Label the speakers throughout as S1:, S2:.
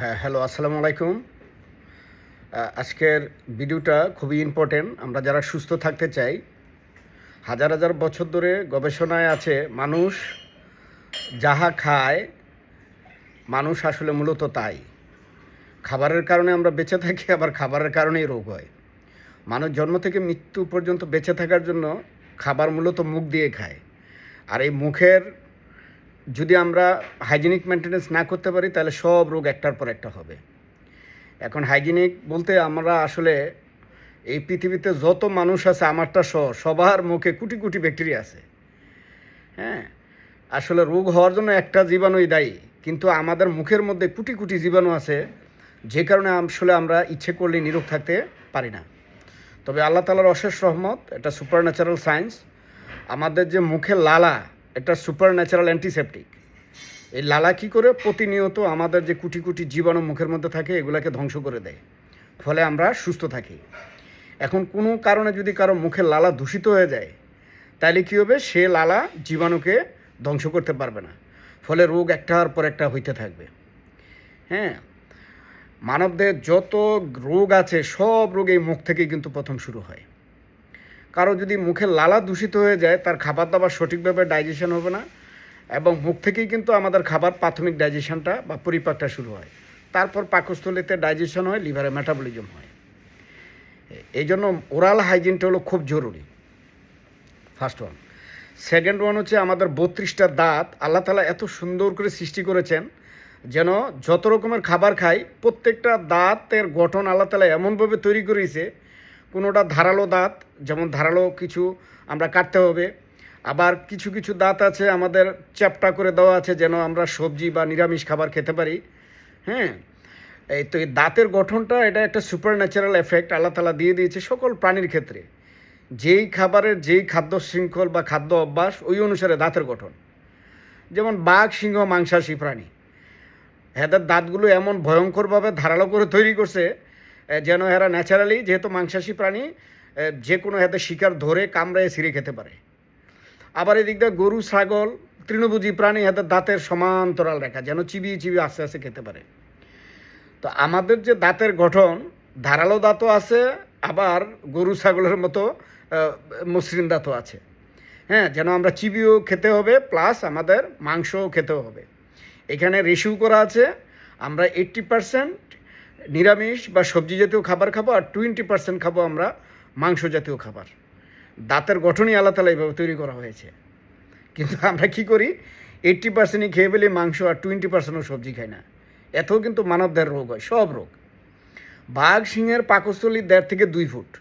S1: হ্যাঁ হ্যালো, আসসালামু আলাইকুম। আজকের ভিডিওটা খুবই ইম্পর্টেন্ট আমরা যারা সুস্থ থাকতে চাই, হাজার হাজার বছর ধরে গবেষণায় আছে, মানুষ যাহা খায়, মানুষ আসলে মূলত তাই। খাবারের কারণে আমরা বেঁচে থাকি, আবার খাবারের কারণেই রোগ হয়। মানুষ জন্ম থেকে মৃত্যু পর্যন্ত বেঁচে থাকার জন্য খাবার মূলত মুখ দিয়ে খায়। আর এই মুখের যদি আমরা হাইজিনিক মেনটেনেন্স না করতে পারি, তাহলে সব রোগ একটার পর একটা হবে। এখন হাইজিনিক বলতে আমরা আসলে এই পৃথিবীতে যত মানুষ আছে, আমারটা সহ সবার মুখে কোটি কোটি ব্যাকটেরিয়া আছে। হ্যাঁ আসলে রোগ হওয়ার জন্য একটা জীবাণুই দায়ী, কিন্তু আমাদের মুখের মধ্যে কোটি কোটি জীবাণু আছে, যে কারণে আসলে আমরা ইচ্ছে করলে নিরোগ থাকতে পারি না। তবে আল্লাহ তালার অশেষ রহমত, এটা সুপার ন্যাচারাল সায়েন্স আমাদের যে মুখে লালা এটা সুপার ন্যাচারাল অ্যান্টিসেপটিক এই লালা কী করে? প্রতিনিয়ত আমাদের যে কুটি কুটি জীবাণু মুখের মধ্যে থাকে, এগুলাকে ধ্বংস করে দেয়। ফলে আমরা সুস্থ থাকি। এখন কোনো কারণে যদি কারও মুখের লালা দূষিত হয়ে যায়, তাহলে কী হবে? সে লালা জীবাণুকে ধ্বংস করতে পারবে না। ফলে রোগ একটার পর একটা হইতে থাকবে। হ্যাঁ মানবদের যত রোগ আছে, সব রোগ এই মুখ থেকেই কিন্তু প্রথম শুরু হয়। কারও যদি মুখে লালা দূষিত হয়ে যায়, তার খাবার দাবার সঠিকভাবে ডাইজেশন হবে না এবং মুখ থেকেই কিন্তু আমাদের খাবার প্রাথমিক ডাইজেশনটা বা পরিপাকটা শুরু হয়। তারপর পাকস্থলীতে ডাইজেশন হয় লিভারে মেটাবলিজম হয়। এই জন্য ওরাল হাইজিনটা হলো খুব জরুরি। ফার্স্ট ওয়ান সেকেন্ড ওয়ান হচ্ছে আমাদের বত্রিশটা দাঁত আল্লাহ তালা এত সুন্দর করে সৃষ্টি করেছেন যেন যত রকমের খাবার খাই, প্রত্যেকটা দাঁতের গঠন আল্লাহ তালা এমনভাবে তৈরি করেছে কোনোটা ধারালো দাঁত, যেমন ধারালো কিছু আমরা কাটতে হবে। আবার কিছু কিছু দাঁত আছে আমাদের চ্যাপটা করে দেওয়া আছে যেন আমরা সবজি বা নিরামিষ খাবার খেতে পারি। হ্যাঁ এই তো এই দাঁতের গঠনটা এটা একটা সুপার ন্যাচারাল এফেক্ট আল্লাহ তালা দিয়ে দিয়েছে সকল প্রাণীর ক্ষেত্রে। যেই খাবারের যেই খাদ্য শৃঙ্খল বা খাদ্য অভ্যাস, ওই অনুসারে দাঁতের গঠন। যেমন বাঘ, সিংহ, মাংসাশী প্রাণী। এদের দাঁতগুলো এমন ভয়ঙ্করভাবে ধারালো করে তৈরি করছে যেন এরা ন্যাচারালি যেহেতু মাংসাশী প্রাণী যে কোনো এদের শিকার ধরে কামড়ায় ছিঁড়ে খেতে পারে। আবার এদিক দিয়ে গরু, ছাগল, তৃণভোজী প্রাণী এদের দাঁতের সমান্তরাল রেখা যেন চিবিয়ে চিবিয়ে আস্তে আস্তে খেতে পারে। তো আমাদের যে দাঁতের গঠন, ধারালো দাঁতও আছে, আবার গরু, ছাগলের মতো মসৃণ দাঁতও আছে। হ্যাঁ যেন আমরা চিবিও খেতে হবে প্লাস আমাদের মাংসও খেতেও হবে। এখানে রেশিও করা আছে, আমরা এইট্টি পারসেন্ট নিরামিষ বা সবজি জাতীয় খাবার খাব আর টোয়েন্টি পার্সেন্ট খাব আমরা মাংস জাতীয় খাবার। দাঁতের গঠনই তালা এইভাবে তৈরি করা হয়েছে। কিন্তু আমরা কি করি? এইট্টি পার্সেন্টই খেয়ে ফেলি মাংস আর টোয়েন্টি পার্সেন্টও সবজি খাই না। এতেও কিন্তু মানবদের রোগ হয়, সব রোগ। বাঘ, সিংহের পাকস্থলী দেড় থেকে দুই ফুট।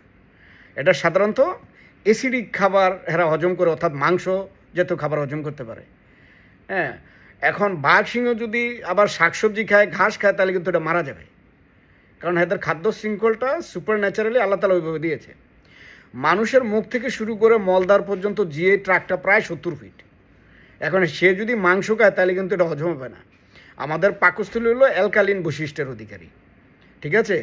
S1: এটা সাধারণত অ্যাসিডিক খাবার এরা হজম করে, অর্থাৎ মাংস জাতীয় খাবার হজম করতে পারে। হ্যাঁ এখন বাঘ, সিংহ যদি আবার শাকসবজি খায়, ঘাস খায়, তাহলে কিন্তু এটা মারা যাবে। কারণ এদের খাদ্য শৃঙ্খলটা সুপার ন্যাচারালি আল্লাহ তালা ওইভাবে দিয়েছে। মানুষের মুখ থেকে শুরু করে মলদার পর্যন্ত জিয়ে ট্রাকটা প্রায় সত্তর ফিট এখন সে যদি মাংস খায়, তাহলে কিন্তু এটা হজম হবে না। আমাদের পাকস্থলী হলো অ্যালকালিন বৈশিষ্ট্যের অধিকারী। ঠিক আছে?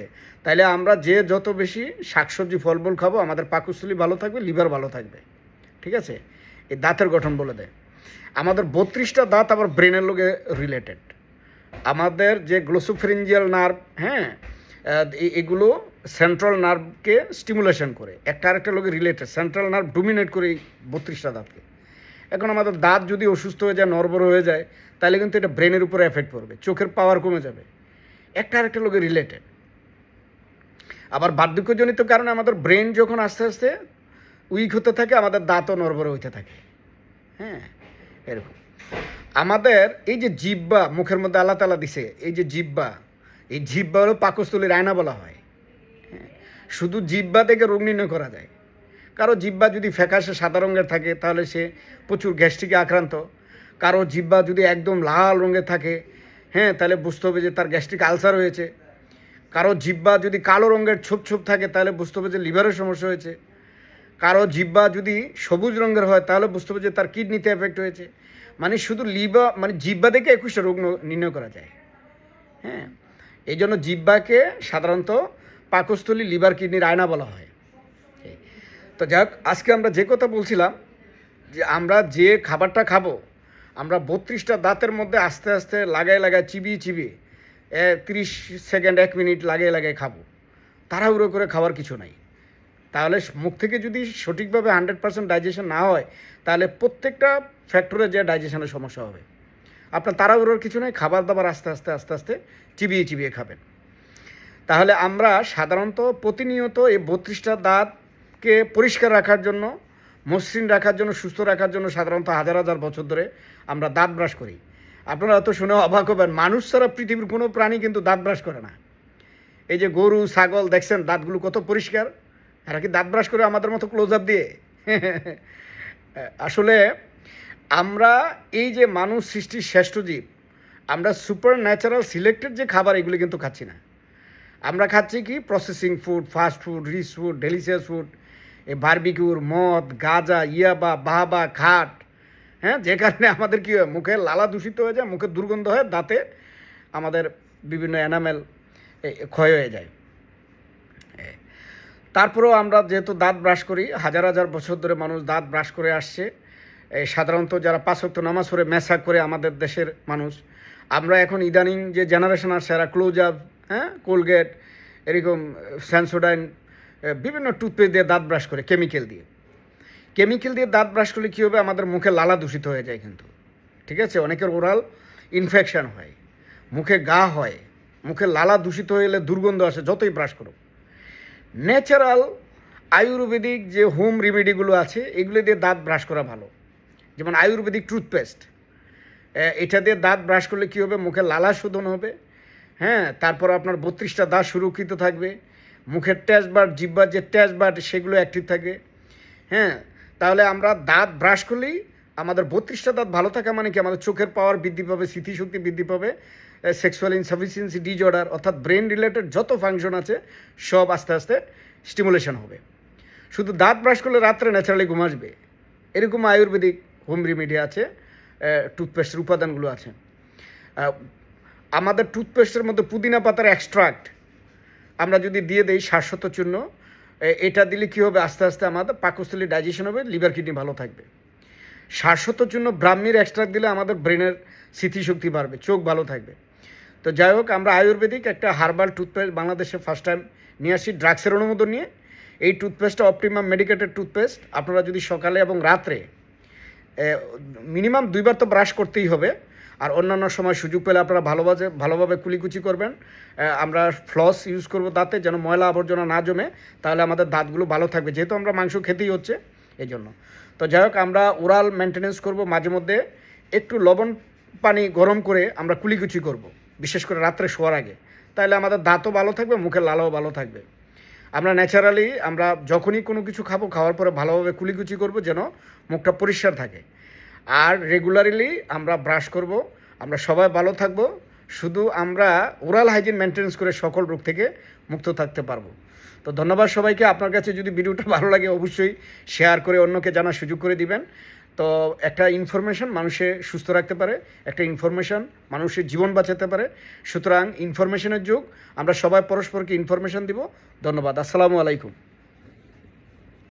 S1: তাইলে আমরা যে যত বেশি শাকসবজি, ফলমূল খাব, আমাদের পাকস্থলী ভালো থাকবে, লিভার ভালো থাকবে। ঠিক আছে? এই দাঁতের গঠন বলে দেয়। আমাদের বত্রিশটা দাঁত আবার ব্রেনের লোকে রিলেটেড আমাদের যে গ্লোসোফ্রিঞ্জিয়াল নার্ভ হ্যাঁ এগুলো সেন্ট্রাল নার্ভকে স্টিমুলেশন করে। একটা আরেকটা লোকে রিলেটেড সেন্ট্রাল নার্ভ ডোমিনেট করে এই বত্রিশটা দাঁতকে। এখন আমাদের দাঁত যদি অসুস্থ হয়ে যায়, নরবর হয়ে যায়, তাহলে কিন্তু এটা ব্রেনের উপরে এফেক্ট পড়বে, চোখের পাওয়ার কমে যাবে। একটা আরেকটা লোকে রিলেটেড আবার বার্ধক্যজনিত কারণে আমাদের ব্রেন যখন আস্তে আস্তে উইক হতে থাকে, আমাদের দাঁতও নরবরে হইতে থাকে। হ্যাঁ এরকম। আমাদের এই যে জিব্বা মুখের মধ্যে আল্লাহ তালা দিছে, এই যে জিব্বা এই জিব্বা হলো পাকস্থলীর আয়না বলা হয়। হ্যাঁ শুধু জিব্বা থেকে রোগ নির্ণয় করা যায়। কারও জিব্বা যদি ফ্যাকাশে সাদা রঙের থাকে, তাহলে সে প্রচুর গ্যাস্ট্রিকে আক্রান্ত। কারও জিব্বা যদি একদম লাল রঙের থাকে হ্যাঁ তাহলে বুঝতে হবে যে তার গ্যাস্ট্রিক আলসার হয়েছে। কারও জিব্বা যদি কালো রঙের ছোপ ছোপ থাকে, তাহলে বুঝতে হবে যে লিভারের সমস্যা হয়েছে। কারও জিব্বা যদি সবুজ রঙের হয়, তাহলে বুঝতে হবে যে তার কিডনিতে এফেক্ট হয়েছে। মানে শুধু লিবা মানে জিব্বা দেখে একুশটা রোগ নির্ণয় করা যায়। হ্যাঁ এই জন্য জিব্বাকে সাধারণত পাকস্থলী, লিভার, কিডনির আয়না বলা হয়। তো যাক আজকে আমরা যে কথা বলছিলাম, যে আমরা যে খাবারটা খাব, আমরা বত্রিশটা দাঁতের মধ্যে আস্তে আস্তে লাগায় লাগায় চিবিয়ে চিবিয়ে তিরিশ সেকেন্ড, এক মিনিট লাগে লাগে খাব। তাড়াহুড়ো করে খাওয়ার কিছু নাই। তাহলে মুখ থেকে যদি সঠিকভাবে হান্ড্রেড পার্সেন্ট ডাইজেশন না হয়, তাহলে প্রত্যেকটা ফ্যাক্টরে যে ডাইজেশনের সমস্যা হবে। আপনার তাড়াহুড়োর কিছু নেই, খাবার দাবার আস্তে আস্তে আস্তে আস্তে চিবিয়ে চিবিয়ে খাবেন। তাহলে আমরা সাধারণত প্রতিনিয়ত এই বত্রিশটা দাঁতকে পরিষ্কার রাখার জন্য, মসৃণ রাখার জন্য, সুস্থ রাখার জন্য সাধারণত হাজার হাজার বছর ধরে আমরা দাঁত ব্রাশ করি। আপনারা অত শুনে অবাক হবেন, মানুষ ছাড়া পৃথিবীর কোনো প্রাণী কিন্তু দাঁত ব্রাশ করে না। এই যে গরু, ছাগল, দেখছেন, দাঁতগুলো কত পরিষ্কার? এরা কি দাঁত ব্রাশ করে আমাদের মতো ক্লোজ আপ দিয়ে? আসলে আমরা এই যে মানুষ সৃষ্টির শ্রেষ্ঠ জীব আমরা সুপার ন্যাচারাল সিলেক্টেড যে খাবার, এগুলো কিন্তু খাচ্ছি না। আমরা খাচ্ছি কি? Processing food fast food rich food delicious food এই বারবিকিউর মদ, গাজা, ইয়াবা, বাহাবা, খাট হ্যাঁ? যে কারণে আমাদের কী হয়? মুখে লালা দূষিত হয়ে যায়, মুখে দুর্গন্ধ হয়, দাঁতে আমাদের বিভিন্ন এনামেল ক্ষয় হয়ে যায়। তারপরেও আমরা যেহেতু দাঁত ব্রাশ করি, হাজার হাজার বছর ধরে মানুষ দাঁত ব্রাশ করে আসছে। সাধারণত যারা পাঁচক্ত নামাজ পড়ে, মেসা করে আমাদের দেশের মানুষ আমরা এখন ইদানিং যে জেনারেশন আর এরা ক্লোজ আপ হ্যাঁ কোলগেট এরকম স্যানসোডাইন বিভিন্ন টুথপেস্ট দিয়ে দাঁত ব্রাশ করে কেমিক্যাল দিয়ে। কেমিক্যাল দিয়ে দাঁত ব্রাশ করলে কী হবে? আমাদের মুখে লালা দূষিত হয়ে যায় কিন্তু। ঠিক আছে? অনেকের ওরাল ইনফেকশান হয়। মুখে গা হয়। মুখে লালা দূষিত গেলে দুর্গন্ধ আসে, যতই ব্রাশ করুক। ন্যাচারাল আয়ুর্বেদিক যে হোম রেমেডিগুলো আছে, এগুলো দিয়ে দাঁত ব্রাশ করা ভালো। যেমন আয়ুর্বেদিক টুথপেস্ট এটা দিয়ে দাঁত ব্রাশ করলে কী হবে? মুখে লালা শোধন হবে। হ্যাঁ তারপর আপনার বত্রিশটা দাঁত সুরক্ষিত থাকবে। মুখের ট্যাচ বার জিব্বার যে ট্যাচ বার সেগুলো অ্যাক্টিভ থাকবে হ্যাঁ তাহলে আমরা দাঁত ব্রাশ করলেই আমাদের বত্রিশটা দাঁত ভালো থাকা মানে কি? আমাদের চোখের পাওয়ার বৃদ্ধি পাবে, স্মৃতিশক্তি বৃদ্ধি পাবে সেক্সুয়াল ইনসাফিসিয়েন্সি ডিজঅর্ডার অর্থাৎ ব্রেন রিলেটেড যত ফাংশন আছে, সব আস্তে আস্তে স্টিমুলেশন হবে। শুধু দাঁত ব্রাশ করলে রাত্রে ন্যাচারালি ঘুম আসবে। এরকম আয়ুর্বেদিক হোম রেমেডি আছে। টুথপেস্টের উপাদানগুলো আছে। আমাদের টুথপেস্টের মধ্যে পুদিনা পাতার এক্সট্রাক্ট আমরা যদি দিয়ে দেই শ্বাসত চূর্ণ এটা দিলে কী হবে? আস্তে আস্তে আমাদের পাকস্থলী ডাইজেশন হবে লিভার কিডনি ভালো থাকবে। শ্বাসত চূর্ণ ব্রাহ্মীর এক্সট্রাক্ট দিলে আমাদের ব্রেনের স্মৃতিশক্তি বাড়বে, চোখ ভালো থাকবে। তো যাই হোক, আমরা আয়ুর্বেদিক একটা হার্বাল টুথপেস্ট বাংলাদেশে ফার্স্ট টাইম নিয়ে আসি ড্রাগসের অনুমোদন নিয়ে। এই টুথপেস্টটা অপটিমাম মেডিকেটেড টুথপেস্ট আপনারা যদি সকালে এবং রাত্রে মিনিমাম দুইবার তো ব্রাশ করতেই হবে। আর অন্যান্য সময় সুযোগ পেলে আপনারা ভালোভাবে ভালোভাবে কুলিকুচি করবেন। আমরা ফ্লস ইউজ করব দাঁতে যেন ময়লা আবর্জনা না জমে, তাহলে আমাদের দাঁতগুলো ভালো থাকবে। যেহেতু আমরা মাংস খেতেই হচ্ছে এই জন্য তো যাই হোক, আমরা ওরাল মেনটেনেন্স করব মাঝে মধ্যে। একটু লবণ পানি গরম করে আমরা কুলিকুচি করব, বিশেষ করে রাত্রে শোয়ার আগে। তাহলে আমাদের দাঁতও ভালো থাকবে, মুখের লালাও ভালো থাকবে। আমরা ন্যাচারালি আমরা যখনই কোনো কিছু খাব, খাওয়ার পরে ভালোভাবে কুলিকুচি করব যেন মুখটা পরিষ্কার থাকে। আর রেগুলারলি আমরা ব্রাশ করব, আমরা সবাই ভালো থাকব, শুধু আমরা ওরাল হাইজিন মেনটেন্স করে সকল রোগ থেকে মুক্ত থাকতে পারব। তো ধন্যবাদ সবাইকে, আপনার কাছে যদি ভিডিওটা ভালো লাগে অবশ্যই শেয়ার করে অন্যকে জানার সুযোগ করে দিবেন। তো একটা ইনফরমেশন মানুষে সুস্থ রাখতে পারে, একটা ইনফরমেশন মানুষের জীবন বাঁচাতে পারে। সুতরাং ইনফরমেশনের যুগ, আমরা সবাই পরস্পরকে ইনফরমেশন দিব। ধন্যবাদ। আসসালামু আলাইকুম।